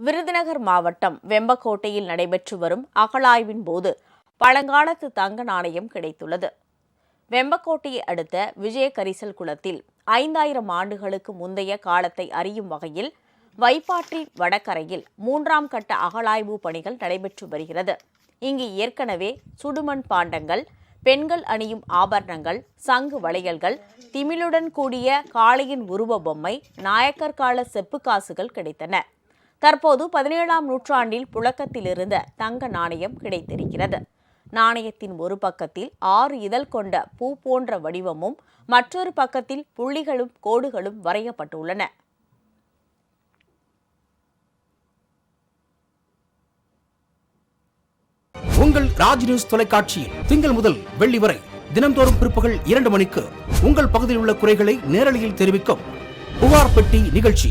விருதுநகர் மாவட்டம் வெம்பக்கோட்டையில் நடைபெற்று வரும் அகழாய்வின் போது பழங்காலத்து தங்க நாணயம் கிடைத்துள்ளது. வெம்பக்கோட்டையை அடுத்த விஜய கரிசல் குளத்தில் ஐந்தாயிரம் ஆண்டுகளுக்கு முந்தைய காலத்தை அறியும் வகையில் வைப்பாற்றின் வடகரையில் மூன்றாம் கட்ட அகழாய்வு பணிகள் நடைபெற்று வருகிறது. இங்கு ஏற்கனவே சுடுமண் பாண்டங்கள் பெண்கள் அணியும் ஆபரணங்கள் சங்கு வளையல்கள் திமிழுடன் கூடிய காளையின் உருவ பொம்மை நாயக்கர் கால செப்பு காசுகள் கிடைத்தன. தற்போது பதினேழாம் நூற்றாண்டில் புழக்கத்தில் இருந்த தங்க நாணயம் கிடைத்திருக்கிறது. நாணயத்தின் ஒரு பக்கத்தில் ஆறு இதழ் கொண்ட பூ போன்ற வடிவமும் மற்றொரு பக்கத்தில் புள்ளிகளும் கோடுகளும் வரையப்பட்டுள்ளன. உங்கள் ராஜ் நியூஸ் தொலைக்காட்சியில் திங்கள் முதல் வெள்ளி வரை தினந்தோறும் பிற்பகல் இரண்டு மணிக்கு உங்கள் பகுதியில் உள்ள குறைகளை நேரலையில் தெரிவிக்கும் புகார் பெட்டி நிகழ்ச்சி.